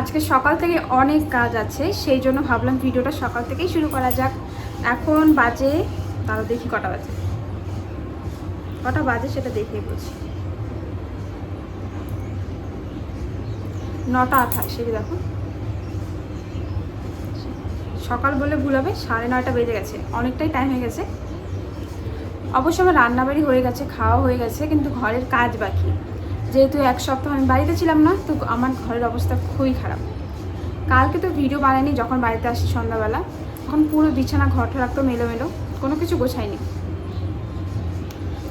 আজকে সকাল থেকে অনেক কাজ আছে, সেই জন্য ভাবলাম ভিডিওটা সকাল থেকেই শুরু করা যাক। এখন বাজে তারও দেখি কটা বাজে? কটা বাজে সেটা দেখিয়ে বলছি। নটা আঠাশ যে দেখো। সকাল বলে ভুল হবে, সাড়ে নয়টা বেজে গেছে, অনেকটাই টাইম হয়ে গেছে। অবশ্য আমার রান্নাবাড়ি হয়ে গেছে, খাওয়া হয়ে গেছে, কিন্তু ঘরের কাজ বাকি। যেহেতু এক সপ্তাহ আমি বাড়িতে ছিলাম না, তো আমার ঘরের অবস্থা খুবই খারাপ। কালকে তো ভিডিও বানাইনি যখন বাড়িতে আসি সন্ধ্যাবেলা। তখন পুরো বিছানা ঘরটা একদম এলোমেলো, কোনো কিছু গোছাইনি।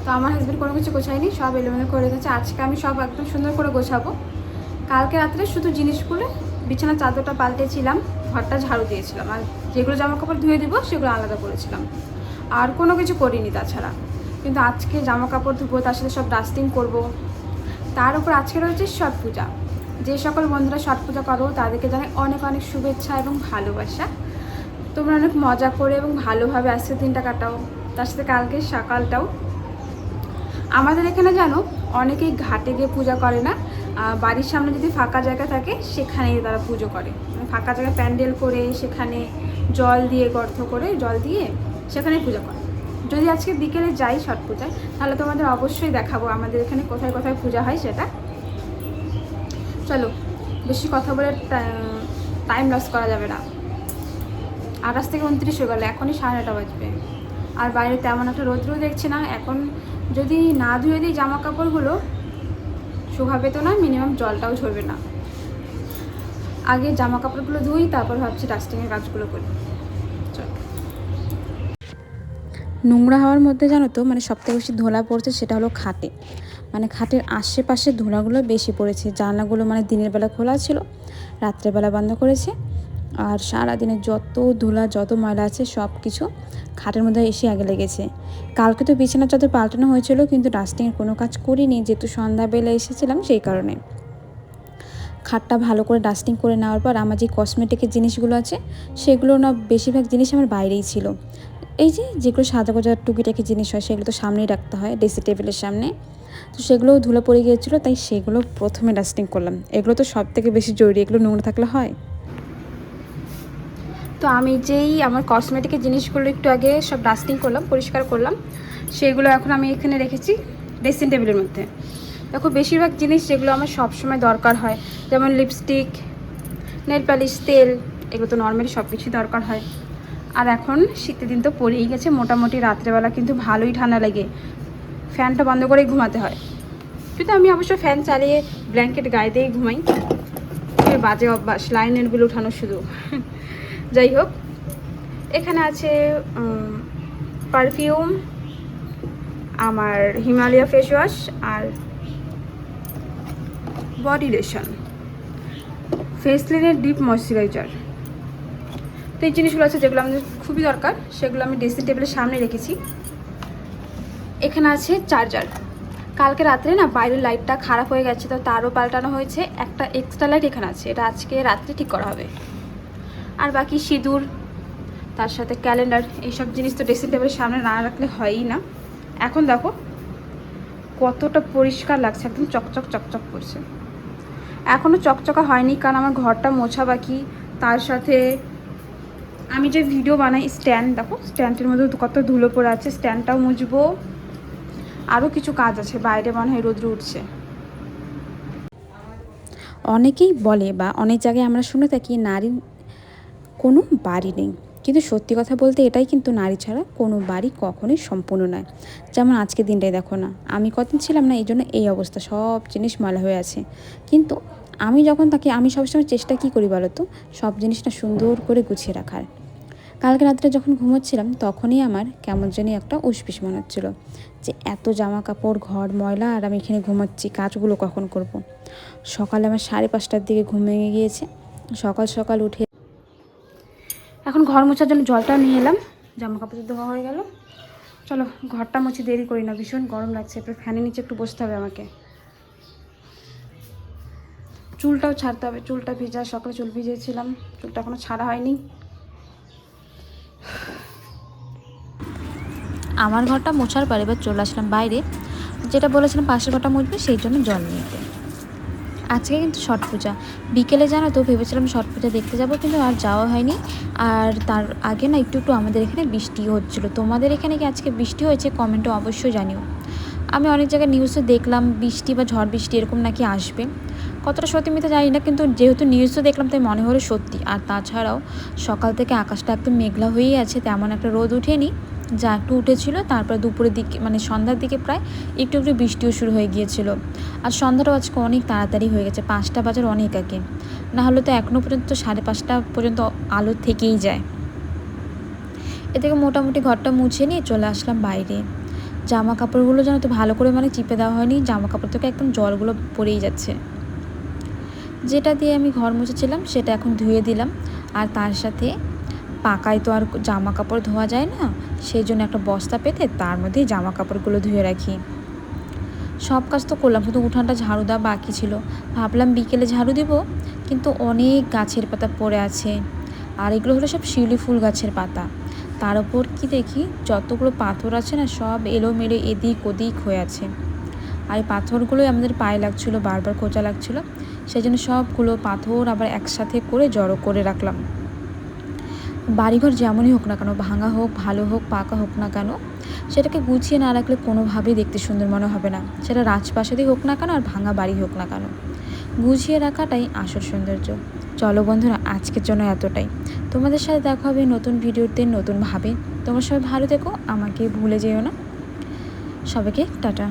তো আমার হাজব্যান্ড কোনো কিছু গোছায়নি সব এলোমেলো করে রেখেছে আজকে আমি সব একদম সুন্দর করে গোছাবো। কালকে রাত্রে শুধু জিনিসগুলো, বিছানার চাদরটা পাল্টেছিলাম, ঘরটা ঝাড়ু দিয়েছিলাম। আর যেগুলো জামা কাপড় ধুয়ে দিব, সেগুলো আলাদা করেছিলাম। আর কোনো কিছু করিনি তাছাড়া। কিন্তু আজকে জামা কাপড় ধুবো, তার সাথে সব ডাস্টিং করব। তার উপর আজকে রয়েছে ছট পূজা। যে সকল বন্ধুরা ছট পূজা করো, তাদেরকে জানাই অনেক অনেক শুভেচ্ছা এবং ভালোবাসা। তোমরা অনেক মজা করে এবং ভালোভাবে আজকে দিনটা কাটাও। তার সাথে কালকে সকালটাও। আমাদের এখানে জানো, অনেকেই ঘাটে গিয়ে পূজা করে না। বাড়ির সামনে যদি ফাঁকা জায়গা থাকে, সেখানেই তারা পুজো করে। মানে ফাঁকা জায়গায় প্যান্ডেল করে, সেখানে জল দিয়ে গর্ত করে, জল দিয়ে সেখানে পূজা করে। যদি আজকে বিকেলে যাই ছট পূজায়, তাহলে তোমাদের অবশ্যই দেখাবো আমাদের এখানে কোথায় কোথায় পূজা হয় সেটা। চলো, বেশি কথা বলে টাইম লস করা যাবে না। আঠাশ থেকে উনত্রিশ হয়ে গেলো, এখনই সাড়ে নটা বাজবে। আর বাইরে তেমন একটা রৌদ্রও দেখছি না, এখন যদি না ধুয়ে দিই জামা কাপড়গুলো শুকাবে তো না মিনিমাম জলটাও ঝরবে না। আগে জামা কাপড়গুলো ধুই, তারপর ভাবছি ডাস্টিংয়ের কাজগুলো করি। নোংরা হওয়ার মধ্যে জানো তো মানে সবথেকে বেশি ধোলা পড়ছে সেটা হলো খাটে। মানে খাটের আশেপাশে ধুলাগুলো বেশি পড়েছে। জানলাগুলো মানে দিনের বেলা খোলা ছিল রাত্রেবেলা বন্ধ করেছে। আর সারাদিনে যত ধুলা, যত ময়লা আছে সব কিছু খাটের মধ্যে এসে আগে লেগেছে। কালকে তো বিছানা চাদর পাল্টানো হয়েছিল, কিন্তু ডাস্টিংয়ের কোনো কাজ করিনি। যেহেতু সন্ধ্যাবেলা এসেছিলাম, সেই কারণে। খাটটা ভালো করে ডাস্টিং করে নেওয়ার পর, আমার যে কসমেটিকের জিনিসগুলো আছে, সেগুলো না বেশিরভাগ জিনিস আমার বাইরেই ছিল। এই যে যেগুলো সাজা গোজা টুকিটাকি জিনিস হয়, সেগুলো তো সামনেই রাখতে হয় ড্রেসিং টেবিলের সামনে। তো সেগুলোও ধুলো পড়ে গিয়েছিল, তাই সেগুলো প্রথমে ডাস্টিং করলাম। এগুলো তো সব থেকে বেশি জরুরি, এগুলো নোংরা থাকলে হয়। তো আমি যেই আমার কসমেটিকের জিনিসগুলো একটু আগে সব ডাস্টিং করলাম, পরিষ্কার করলাম, সেগুলো এখন আমি এখানে রেখেছি ড্রেসিং টেবিলের মধ্যে। দেখো, বেশিরভাগ জিনিস যেগুলো আমার সবসময় দরকার হয়, যেমন লিপস্টিক নেল পালিশ তেল, এগুলো তো নর্মালি সব কিছুই দরকার হয়। আর এখন শীতের দিন তো পড়েই গেছে, মোটামুটি রাত্রেবেলা কিন্তু ভালোই ঠান্ডা লাগে। ফ্যানটা বন্ধ করেই ঘুমাতে হয়। কিন্তু আমি অবশ্য ফ্যান চালিয়ে ব্ল্যাঙ্কেট গায়ে দিয়েই ঘুমাই বাজে অভ্যাস লাইনের বিল উঠানো শুধু যাই হোক, এখানে আছে পারফিউম আমার হিমালয়া ফেস ওয়াশ আর বডি লোশন ফেসলিনের ডিপ ময়শ্চারাইজার তো এই জিনিসগুলো আছে যেগুলো আমাদের খুবই দরকার, সেগুলো আমি ড্রেসিং টেবিলের সামনে রেখেছি। এখানে আছে চার্জার। কালকে রাত্রে না বাইরের লাইটটা খারাপ হয়ে গেছে, তো তারও পাল্টানো হয়েছে। একটা এক্সট্রা লাইট এখানে আছে, এটা আজকে রাত্রে ঠিক করা হবে। আর বাকি সিঁদুর, তার সাথে ক্যালেন্ডার এইসব জিনিস তো ড্রেসিং টেবিলের সামনে না রাখলে হয়ই না। এখন দেখো, কতটা পরিষ্কার লাগছে, একদম চকচক চকচক করছে। এখনও চকচকা হয়নি, কারণ আমার ঘরটা মোছা বাকি, তার সাথে আমি যে ভিডিও বানাই স্ট্যান্ড দেখো স্ট্যান্ডের মধ্যে কত ধুলো পড়ে আছে স্ট্যান্ডটাও মুছবো। আরও কিছু কাজ আছে, বাইরে মনে হয় রোদ্র উঠছে। অনেকেই বলে বা অনেক জায়গায় আমরা শুনে থাকি নারীর কোনো বাড়ি নেই। কিন্তু সত্যি কথা বলতে এটাই কিন্তু নারী ছাড়া কোনো বাড়ি কখনোই সম্পূর্ণ নয়। যেমন আজকে দিনটাই দেখো না, আমি কদিন ছিলাম না এই জন্য এই অবস্থা, সব জিনিস ময়লা হয়ে আছে। কিন্তু আমি যখন থাকি, আমি সবসময় চেষ্টা কী করি বলো তো? সব জিনিসটা সুন্দর করে গুছিয়ে রাখার। কালকে রাত্রে যখন ঘুমোচ্ছিলাম, তখনই আমার কেমন জানি একটা উসপিস মনে হচ্ছিল যে এত জামা কাপড় ঘর, ময়লা আর আমি এখানে ঘুমাচ্ছি, কাজগুলো কখন করব। সকালে আমার সাড়ে পাঁচটার দিকে ঘুম ভেঙে গিয়েছে। সকাল সকাল উঠে এখন ঘর মোছার জন্য জলটা নিয়ে এলাম জামা কাপড় ধোয়া হয়ে গেল। চলো, ঘরটা মুছে দেরি করি না, ভীষণ গরম লাগছে, এরপর ফ্যানের নিচে একটু বসতে হবে আমাকে। চুলটাও ছাড়তে হবে, চুলটা ভিজা, সকালে চুল ভিজিয়েছিলাম চুলটা এখনও ছাড়া হয়নি। আমার ঘরটা মোছার পর এবার চলে আসলাম বাইরে। যেটা বলেছিলাম পাশের ঘরটা মুছবে, সেই জন্য জল নিয়ে আজকে কিন্তু ছট পূজা। বিকেলে জানো তো, ভেবেছিলাম ছট পূজা দেখতে যাব, কিন্তু আর যাওয়া হয়নি। আর তার আগে না, একটু একটু আমাদের এখানে বৃষ্টি হচ্ছিল। তোমাদের এখানে কি আজকে বৃষ্টি হয়েছে? কমেন্টও অবশ্যই জানিও। আমি অনেক জায়গায় নিউজে দেখলাম, বৃষ্টি বা ঝড় বৃষ্টি এরকম নাকি আসবে। কতটা সত্যি মিথ্যা জানি না, কিন্তু যেহেতু নিউজে দেখলাম, তাই মনে হলো সত্যি। আর তাছাড়াও, সকাল থেকে আকাশটা একদম মেঘলা হয়েই আছে, তেমন একটা রোদ উঠেনি। যা একটু উঠেছিল, তারপর দুপুরের দিকে মানে সন্ধ্যার দিকে প্রায় একটু একটু বৃষ্টিও শুরু হয়ে গিয়েছিল। আর সন্ধ্যাটাও আজকে অনেক তাড়াতাড়ি হয়ে গেছে, পাঁচটা বাজার অনেক আগে। না হলে তো এখনও পর্যন্ত সাড়ে পাঁচটা পর্যন্ত আলো থেকেই যায়। এ থেকে মোটামুটি ঘরটা মুছে নিয়ে চলে আসলাম বাইরে। জামা কাপড়গুলো যেন তো ভালো করে মানে চিপে দেওয়া হয়নি জামা কাপড় থেকে একদম জলগুলো পড়েই যাচ্ছে। যেটা দিয়ে আমি ঘর মুছেছিলাম সেটা এখন ধুয়ে দিলাম। আর তার সাথে পাকায় তো আর জামা কাপড় ধোয়া যায় না, সেই জন্য একটা বস্তা পেতে তার মধ্যেই জামা কাপড়গুলো ধুয়ে রাখি। সব কাজ তো করলাম, শুধু উঠানটা ঝাড়ু দেওয়া বাকি ছিল। ভাবলাম বিকেলে ঝাড়ু দেবো, কিন্তু অনেক গাছের পাতা পড়ে আছে। আর এগুলো হলো সব শিউলি ফুল গাছের পাতা। তার উপর কি দেখি? যতগুলো পাথর আছে না, সব এলোমেলো এদিক ওদিক হয়ে আছে। আর এই পাথরগুলোই আমাদের পায়ে লাগছিল, বারবার খোঁচা লাগছিল। সেই জন্য সবগুলো পাথর আবার একসাথে করে জড়ো করে রাখলাম। বাড়িঘর যেমনই হোক না কেন, ভাঙা হোক, ভালো হোক, পাকা হোক না কেন, সেটাকে গুছিয়ে না রাখলে কোনোভাবেই দেখতে সুন্দর মনে হবে না। সেটা রাজপ্রাসাদই হোক না কেন, আর ভাঙা বাড়ি হোক না কেন। গুছিয়ে রাখাটাই আসল সৌন্দর্য। চলো বন্ধুরা, আজকের জন্য এতটাই। তোমাদের সাথে দেখা হবে নতুন ভিডিওতে, নতুনভাবে। তোমরা সবাই ভালো থেকো, আমাকে ভুলে যেও না। সবাইকে টাটা।